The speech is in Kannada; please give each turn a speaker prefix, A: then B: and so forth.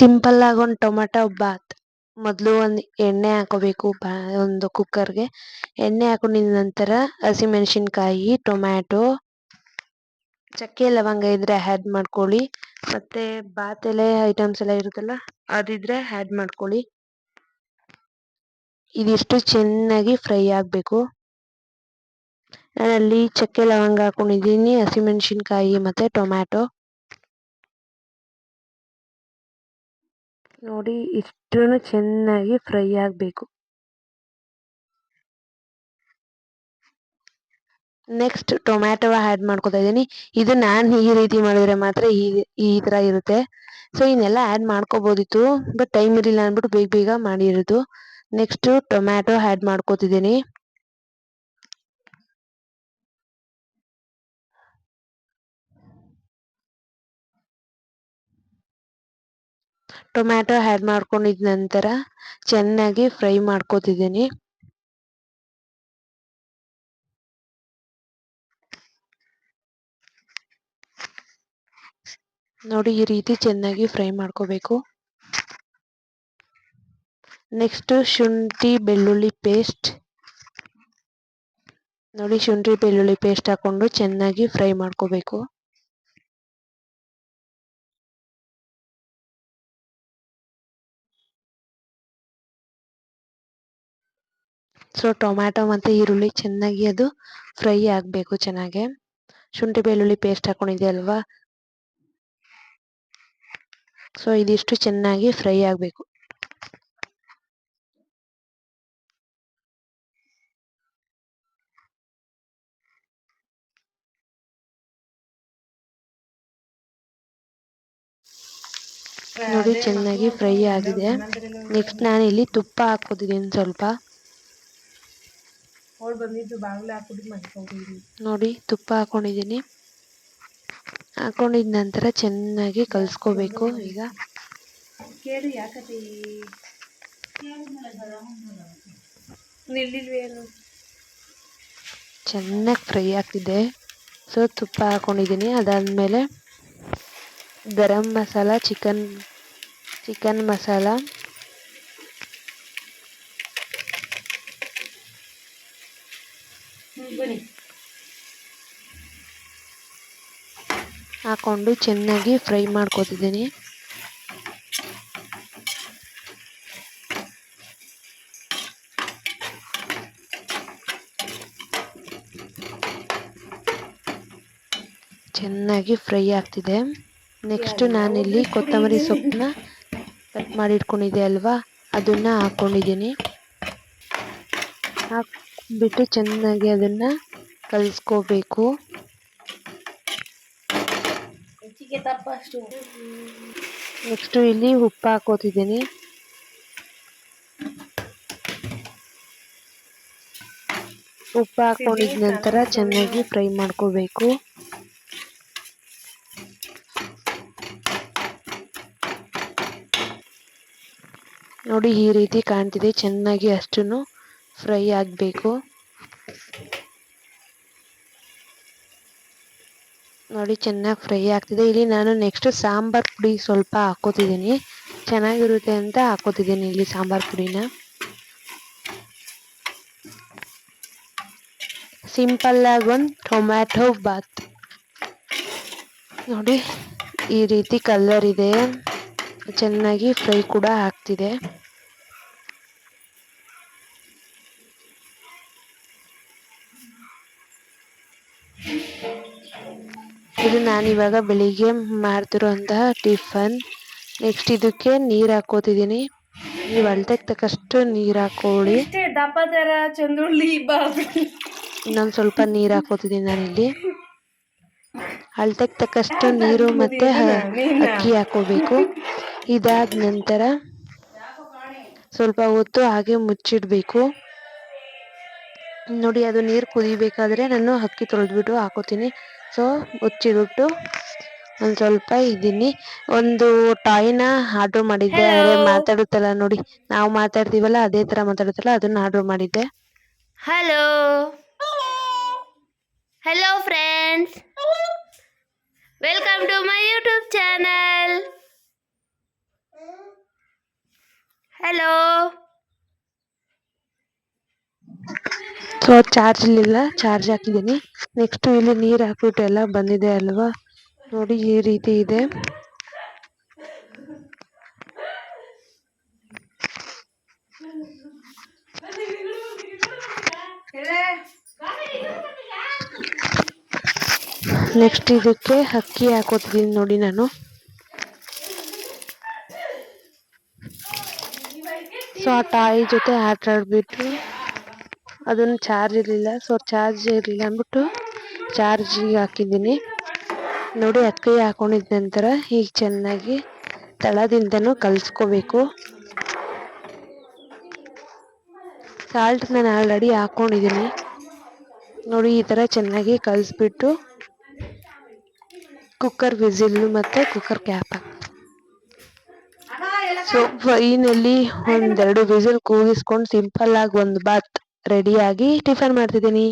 A: ಸಿಂಪಲ್ ಆಗಿ ಒಂದು ಟೊಮೆಟೊ ಬಾತ್. ಮೊದಲು ಒಂದು ಎಣ್ಣೆ ಹಾಕೋಬೇಕು ಬಾ, ಒಂದು ಕುಕ್ಕರ್ಗೆ. ಎಣ್ಣೆ ಹಾಕೊಂಡಿದ ನಂತರ ಹಸಿಮೆಣಸಿನಕಾಯಿ, ಟೊಮ್ಯಾಟೊ, ಚಕ್ಕೆ ಲವಂಗ ಇದ್ರೆ ಆಡ್ ಮಾಡ್ಕೊಳ್ಳಿ. ಮತ್ತೆ ಬಾತ್ ಎಲೆ ಐಟಮ್ಸ್ ಎಲ್ಲ ಇರುತ್ತಲ್ಲ, ಅದಿದ್ರೆ ಆಡ್ ಮಾಡ್ಕೊಳ್ಳಿ. ಇದಿಷ್ಟು ಚೆನ್ನಾಗಿ ಫ್ರೈ ಆಗಬೇಕು. ನಾನಲ್ಲಿ ಚಕ್ಕೆ ಲವಂಗ ಹಾಕೊಂಡಿದ್ದೀನಿ, ಹಸಿಮೆಣಸಿನಕಾಯಿ ಮತ್ತೆ ಟೊಮ್ಯಾಟೊ. ನೋಡಿ ಇಷ್ಟು ಚೆನ್ನಾಗಿ ಫ್ರೈ ಆಗಬೇಕು. ನೆಕ್ಸ್ಟ್ ಟೊಮ್ಯಾಟೊ ಆ್ಯಡ್ ಮಾಡ್ಕೊತಾ ಇದ್ದೀನಿ. ಇದು ನಾನು ಈ ರೀತಿ ಮಾಡಿದ್ರೆ ಮಾತ್ರ ಈ ಈ ಥರ ಇರುತ್ತೆ. ಸೊ ಇನ್ನೆಲ್ಲ ಆ್ಯಡ್ ಮಾಡ್ಕೋಬೋದಿತ್ತು, ಬಟ್ ಟೈಮ್ ಇರಲಿಲ್ಲ ಅಂದ್ಬಿಟ್ಟು ಬೇಗ ಬೇಗ ಮಾಡಿರೋದು ನೆಕ್ಸ್ಟು ಟೊಮ್ಯಾಟೊ ಆ್ಯಡ್ ಮಾಡ್ಕೋತಿದ್ದೀನಿ. ಟೊಮ್ಯಾಟೊ ಆ್ಯಡ್ ಮಾಡ್ಕೊಂಡಿದ ನಂತರ ಚೆನ್ನಾಗಿ ಫ್ರೈ ಮಾಡ್ಕೋತಿದ್ದೀನಿ. ನೋಡಿ ಈ ರೀತಿ ಚೆನ್ನಾಗಿ ಫ್ರೈ ಮಾಡ್ಕೋಬೇಕು. ನೆಕ್ಸ್ಟ್ ಶುಂಠಿ ಬೆಳ್ಳುಳ್ಳಿ ಪೇಸ್ಟ್ ನೋಡಿ ಶುಂಠಿ ಬೆಳ್ಳುಳ್ಳಿ ಪೇಸ್ಟ್ ಹಾಕೊಂಡು ಚೆನ್ನಾಗಿ ಫ್ರೈ ಮಾಡ್ಕೋಬೇಕು. ಸೊ ಟೊಮ್ಯಾಟೊ ಮತ್ತು ಈರುಳ್ಳಿ ಚೆನ್ನಾಗಿ ಅದು ಫ್ರೈ ಆಗಬೇಕು ಚೆನ್ನಾಗೆ. ಶುಂಠಿ, ಬೆಳ್ಳುಳ್ಳಿ ಪೇಸ್ಟ್ ಹಾಕೊಂಡಿದೆ ಅಲ್ವಾ? ಸೊ ಇದಿಷ್ಟು ಚೆನ್ನಾಗಿ ಫ್ರೈ ಆಗಬೇಕು. ನೋಡಿ, ಚೆನ್ನಾಗಿ ಫ್ರೈ ಆಗಿದೆ. ನೆಕ್ಸ್ಟ್ ನಾನು ಇಲ್ಲಿ ತುಪ್ಪ ಹಾಕೋದಿದ್ದೀನಿ ಸ್ವಲ್ಪ. ನೋಡಿ ತುಪ್ಪ ಹಾಕೊಂಡಿದ್ದೀನಿ. ಹಾಕೊಂಡಿದ ನಂತರ ಚೆನ್ನಾಗಿ ಕಲಿಸ್ಕೋಬೇಕು ಈಗ.
B: ಕೇಳಿ ಯಾಕತಿ? ನಿಲ್ಲಿಲ್ವೇನು
A: ಚೆನ್ನಾಗಿ ಫ್ರೈ ಆಗ್ತಿದೆ. ಸೊ ತುಪ್ಪ ಹಾಕೊಂಡಿದ್ದೀನಿ. ಅದಾದಮೇಲೆ ಗರಂ ಮಸಾಲ ಚಿಕನ್ ಚಿಕನ್ ಮಸಾಲ. ಹಾಕೊಂಡು ಚೆನ್ನಾಗಿ ಫ್ರೈ ಮಾಡ್ಕೊತಿದ್ದೀನಿ. ಚೆನ್ನಾಗಿ ಫ್ರೈ ಆಗ್ತಿದೆ. ನೆಕ್ಸ್ಟು ನಾನಿಲ್ಲಿ ಕೊತ್ತಂಬರಿ ಸೊಪ್ಪನ್ನ ಕಟ್ ಮಾಡಿ ಇಟ್ಕೊಂಡಿದ್ದೆ ಅಲ್ವಾ? ಅದನ್ನು ಹಾಕ್ಕೊಂಡಿದ್ದೀನಿ ಹಾಕ್ಬಿಟ್ಟು ಚೆನ್ನಾಗಿ ಅದನ್ನು ಕಲಿಸ್ಕೋಬೇಕು.
B: ತಪ್ಪಷ್ಟು
A: ನೆಕ್ಸ್ಟ್ ಇಲ್ಲಿ ಉಪ್ಪು ಹಾಕೋತಿದ್ದೀನಿ. ಉಪ್ಪು ಹಾಕೊಂಡಿದ ನಂತರ ಚೆನ್ನಾಗಿ ಫ್ರೈ ಮಾಡ್ಕೋಬೇಕು. ನೋಡಿ ಈ ರೀತಿ ಕಾಣ್ತಿದೆ ಚೆನ್ನಾಗಿ ಅಷ್ಟು ಫ್ರೈ ಆಗಬೇಕು. ನೋಡಿ, ಚೆನ್ನಾಗಿ ಫ್ರೈ ಆಗ್ತಿದೆ. ಇಲ್ಲಿ ನಾನು ನೆಕ್ಸ್ಟ್ ಸಾಂಬಾರ್ ಪುಡಿ ಸ್ವಲ್ಪ ಹಾಕೋತಿದ್ದೀನಿ. ಚೆನ್ನಾಗಿರುತ್ತೆ ಅಂತ ಹಾಕೋತಿದ್ದೀನಿ ಇಲ್ಲಿ ಸಾಂಬಾರ್ ಪುಡಿನ. ಸಿಂಪಲ್ ಆಗಿ ಒಂದು ಟೊಮ್ಯಾಟೊ ಬಾತ್ ನೋಡಿ, ಈ ರೀತಿ ಕಲರ್ ಇದೆ. ಚೆನ್ನಾಗಿ ಫ್ರೈ ಕೂಡ ಆಗ್ತಿದೆ. ಇದು ನಾನಿವಾಗ ಬೆಳಿಗ್ಗೆ ಮಾಡ್ತಿರೋಂತಹ ಟಿಫನ್. ನೆಕ್ಸ್ಟ್ ಇದಕ್ಕೆ ನೀರು ಹಾಕೋತಿದ್ದೀನಿ. ನೀವು ಅಳತೆಗೆ ತಕ್ಕಷ್ಟು ನೀರು
B: ಹಾಕೋಳಿ ದಪ್ಪ ತರ ಚಂದುಳ್ಳಿ
A: ಇನ್ನೊಂದು ಸ್ವಲ್ಪ ನೀರು ಹಾಕೋತಿದ್ದೀನಿ ನಾನಿಲ್ಲಿ. ಅಳತೆಗೆ ತಕ್ಕಷ್ಟು ನೀರು ಮತ್ತೆ ಅಕ್ಕಿ ಹಾಕೋಬೇಕು. ಇದಾದ ನಂತರ ಸ್ವಲ್ಪ ಹೊತ್ತು ಹಾಗೆ ಮುಚ್ಚಿಡಬೇಕು. ನೋಡಿ ಅದು ನೀರು ಕುದಿಬೇಕಾದ್ರೆ ನಾನು ಅಕ್ಕಿ ತೊಳೆದ್ಬಿಟ್ಟು ಹಾಕೋತೀನಿ. ಸೊ ಮುಚ್ಚಿಬಿಟ್ಟು ಒಂದು ಸ್ವಲ್ಪ ಇದ್ದೀನಿ. ಒಂದು ಟಾಯ್ನ ಆರ್ಡ್ರ್ ಮಾಡಿದ್ದೆ. ಅದೇ ಮಾತಾಡುತ್ತಲ್ಲ ನೋಡಿ. ನಾವು ಮಾತಾಡ್ತೀವಲ್ಲ ಅದೇ ಥರ ಮಾತಾಡುತ್ತಲ್ಲ ಅದನ್ನ ಆರ್ಡ್ರ್ ಮಾಡಿದ್ದೆ.
C: Hello hello friends welcome to my YouTube channel hello
A: so charge ಇಲ್ಲ ಚಾರ್ಜ್ ಹಾಕಿದ್ದೀನಿ. ನೆಕ್ಸ್ಟ್ ಇಲ್ಲಿ ನೀರು ಹಾಕ್ಬಿಟ್ಟು ಎಲ್ಲ ಬಂದಿದೆ ಅಲ್ವಾ? ನೋಡಿ ಈ ರೀತಿ ಇದೆ. ನೆಕ್ಸ್ಟ್ ಇದಕ್ಕೆ ಅಕ್ಕಿ ಹಾಕೋತಿದ್ದೀನಿ ನೋಡಿ ನಾನು. ಸೊ ಆ ತಾಯಿ ಜೊತೆ ಆಟ ಆಡ್ಬಿಟ್ಟು ಅದನ್ನು ಚಾರ್ಜ್ ಇರಲಿಲ್ಲ. ಸೊ ಚಾರ್ಜ್ ಇರಲಿಲ್ಲ ಅಂದ್ಬಿಟ್ಟು ಚಾರ್ಜಿಗೆ ಹಾಕಿದ್ದೀನಿ. ನೋಡಿ ಅಕ್ಕಿ ಹಾಕೊಂಡಿದ ನಂತರ ಈಗ ಚೆನ್ನಾಗಿ ತಳದಿಂದನೂ ಕಲಿಸ್ಕೋಬೇಕು. ಸಾಲ್ಟ್ ನಾನು ಆಲ್ರೆಡಿ ಹಾಕ್ಕೊಂಡಿದ್ದೀನಿ ನೋಡಿ, ಈ ಥರ ಚೆನ್ನಾಗಿ ಕಲಿಸ್ಬಿಟ್ಟು ಕುಕ್ಕರ್ ವಿಸಿಲ್ ಮತ್ತು ಕುಕ್ಕರ್ ಕ್ಯಾಪ್ ಸೊ ಫೈನಲ್ಲಿ ಒಂದೆರಡು ವಿಸಿಲ್ ಕೂಗಿಸ್ಕೊಂಡು ಸಿಂಪಲ್ ಆಗಿ ಒಂದು ಬಾತ್ ರೆಡಿಯಾಗಿ ಟಿಫನ್ ಮಾಡ್ತಿದ್ದೀನಿ.